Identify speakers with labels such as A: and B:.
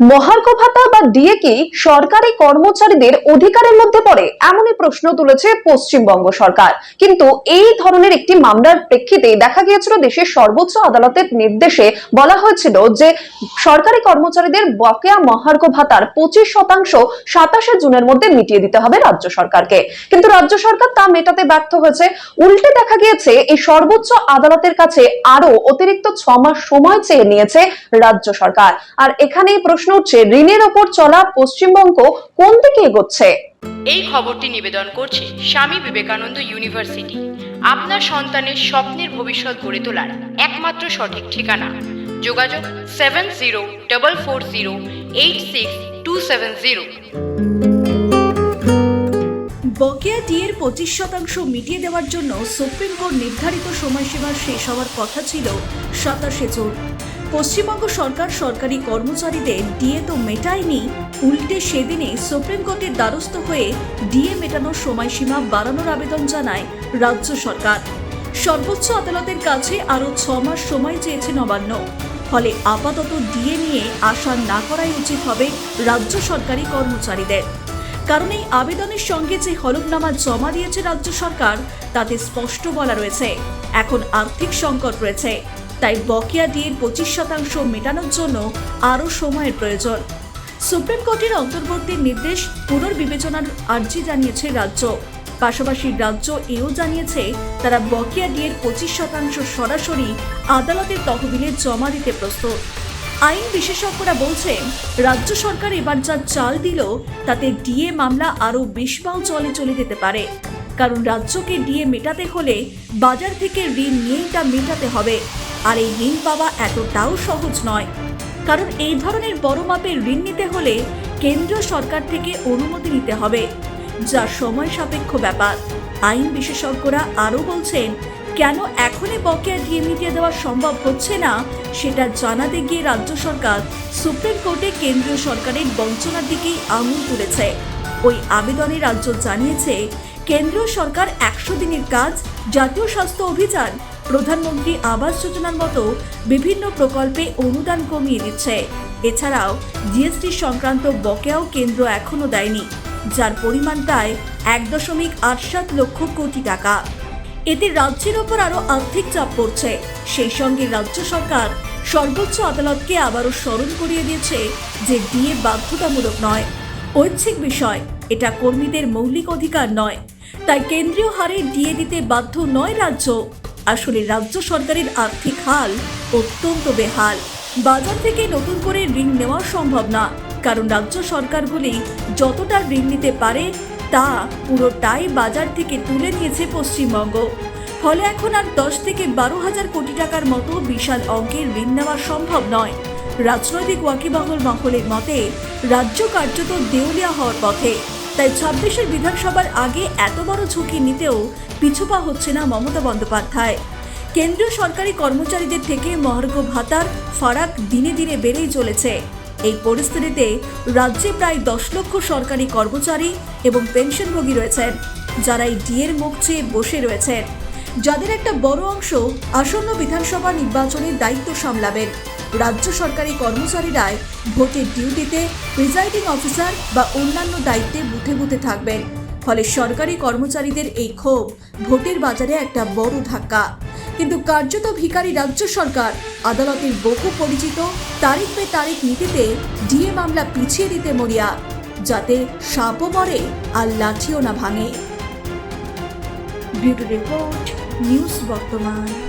A: মহার্ঘ ভাতা বা ডিএ কি সরকারি কর্মচারীদের অধিকারের মধ্যে পড়ে? এমনই প্রশ্ন তুলেছে পশ্চিমবঙ্গ সরকার। কিন্তু এই ধরনের একটি মামলার প্রেক্ষিতে দেখা গিয়েছিল দেশের সর্বোচ্চ আদালতের নির্দেশে বলা হয়েছিল যে সরকারি কর্মচারীদের বকেয়া মহার্ঘ ভাতার পঁচিশ শতাংশ সাতাশে জুনের মধ্যে মিটিয়ে দিতে হবে রাজ্য সরকারকে। কিন্তু রাজ্য সরকার তা মেটাতে ব্যর্থ হয়েছে। উল্টে দেখা গিয়েছে, এই সর্বোচ্চ আদালতের কাছে আরও অতিরিক্ত ছ মাস সময় চেয়ে নিয়েছে রাজ্য সরকার। আর এখানেই প্রশ্ন উঠছে ঋণের ওপর চলা পশ্চিমবঙ্গ কোন দিকে এগোচ্ছে?
B: এই খবরটি নিবেদন করছে স্বামী বিবেকানন্দ ইউনিভার্সিটি। আপনার সন্তানের স্বপ্নের ভবিষ্যৎ গড়ে তোলার একমাত্র সঠিক ঠিকানা। যোগাযোগ seven zero double four zero eight six two seven zero.
C: বকেয়া ডিএর পঁচিশ শতাংশ মিটিয়ে দেওয়ার জন্য সুপ্রিম কোর্ট নির্ধারিত সময়সীমা শেষ হওয়ার কথা ছিল সাতাশে জুন। পশ্চিমবঙ্গ সরকার সরকারি কর্মচারীদের ডিএ তো মেটায়নি, উল্টে সেদিনে সুপ্রিম কোর্টের দ্বারস্থ হয়ে ডিএ মেটানোর সময়সীমা বাড়ানোর আবেদন জানায় রাজ্য সরকার। সর্বোচ্চ আদালতের কাছে আরও ছ মাস সময় চেয়েছে নবান্ন। ফলে আপাতত ডিএ নিয়ে আশা না করাই উচিত হবে রাজ্য সরকারি কর্মচারীদের। কারণ এই আবেদনের সঙ্গে যে হলফনামা জমা দিয়েছে রাজ্য সরকার, তাতে স্পষ্ট বলা রয়েছে, এখন আর্থিক সংকট রয়েছে। তাই বকেয়া ডিএর পঁচিশ শতাংশ মেটানোর জন্য আরও সময়ের প্রয়োজন। সুপ্রিম কোর্টের অন্তর্বর্তী নির্দেশ পুনর্বিবেচনার আর্জি জানিয়েছে রাজ্য। পাশাপাশি রাজ্য এও জানিয়েছে তারা বকেয়া ডিএর পঁচিশ শতাংশ সরাসরি আদালতের তহবিলে জমা দিতে প্রস্তুত। আইন বিশেষজ্ঞরা বলছেন রাজ্য সরকার এবার যা চাল দিল, তাতে ডিএ মামলা আরও বেশ পাও চলে চলে যেতে পারে। কারণ রাজ্যকে ডিএ মেটাতে হলে বাজার থেকে ঋণ নিয়েই তা মেটাতে হবে। আর এই ঋণ পাওয়া এতটাও সহজ নয়। কারণ এই ধরনের বড় মাপের ঋণ নিতে হলে কেন্দ্রীয় সরকার থেকে অনুমতি নিতে হবে, যা সময় সাপেক্ষ ব্যাপার। আইন বিশেষজ্ঞরা আরও বলছেন, কেন এখনই বকেয়া ডিএ মিটিয়ে দেওয়া সম্ভব হচ্ছে না, সেটা জানাতে গিয়ে রাজ্য সরকার সুপ্রিম কোর্টে কেন্দ্রীয় সরকারের বঞ্চনার দিকেই আঙুল তুলেছে। ওই আবেদনে রাজ্য জানিয়েছে, কেন্দ্রীয় সরকার একশো দিনের কাজ, জাতীয় স্বাস্থ্য অভিযান প্রধানমন্ত্রী আবাস যোজনার মতো বিভিন্ন প্রকল্পে অনুদান কমিয়ে দিচ্ছে। এছাড়াও, জিএসটি সংক্রান্ত বকেয়াও কেন্দ্র এখনও দেয়নি, যার পরিমাণ প্রায় এক দশমিক আট সাত লক্ষ কোটি টাকা। এতে রাজ্যের ওপর আরও আর্থিক চাপ পড়ছে। সেই সঙ্গে রাজ্য সরকার সর্বোচ্চ আদালতকে আবারও স্মরণ করিয়ে দিয়েছে যে ডিএ বাধ্যতামূলক নয়। ঐচ্ছিক বিষয়, এটা কর্মীদের মৌলিক অধিকার নয়। তাই কেন্দ্রীয় হারে ডিএ দিতে বাধ্য নয় রাজ্য। আসলে রাজ্য সরকারের আর্থিক হাল অত্যন্ত বেহাল। বাজার থেকে নতুন করে ঋণ নেওয়া সম্ভব না, কারণ রাজ্য সরকারগুলি যতটা ঋণ নিতে পারে, তা পুরোটাই বাজার থেকে তুলে নিয়েছে পশ্চিমবঙ্গ। ফলে এখন আর দশ থেকে বারো হাজার কোটি টাকার মতো বিশাল অঙ্কের ঋণ নেওয়া সম্ভব নয়। রাজনৈতিক ওয়াকিবহল মহলের মতে, রাজ্য কার্যত দেউলিয়া হওয়ার পথে। তাই ছাব্বিশের বিধানসভার আগে এত বড় ঝুঁকি নিতেও পিছুপা হচ্ছে না মমতা বন্দ্যোপাধ্যায়। কেন্দ্রীয় সরকারি কর্মচারীদের থেকে মহার্ঘ ভাতার ফারাক দিনে দিনে বেড়েই চলেছে। এই পরিস্থিতিতে রাজ্যে প্রায় দশ লক্ষ সরকারি কর্মচারী এবং পেনশনভোগী রয়েছেন, যারা এই ডিএর মুখ চেয়ে বসে রয়েছেন। যাদের একটা বড় অংশ আসন্ন বিধানসভা নির্বাচনের দায়িত্ব সামলাবেন। রাজ্য সরকারি কর্মচারীরাই ভোটের ডিউটিতে প্রিজাইডিং অফিসার বা অন্যান্য দায়িত্বে বুথে বুথে থাকবেন। ফলে সরকারি কর্মচারীদের এই ক্ষোভ ভোটের বাজারে একটা বড় ধাক্কা। কিন্তু কার্যত ভিখারি রাজ্য সরকার আদালতের বহু পরিচিত তারিখ পে তারিখ নীতিতে ডিএ মামলা পিছিয়ে দিতে মরিয়া, যাতে সাপও মরে আর লাঠিও না ভাঙে। Bureau report. নিউজ বর্তমান।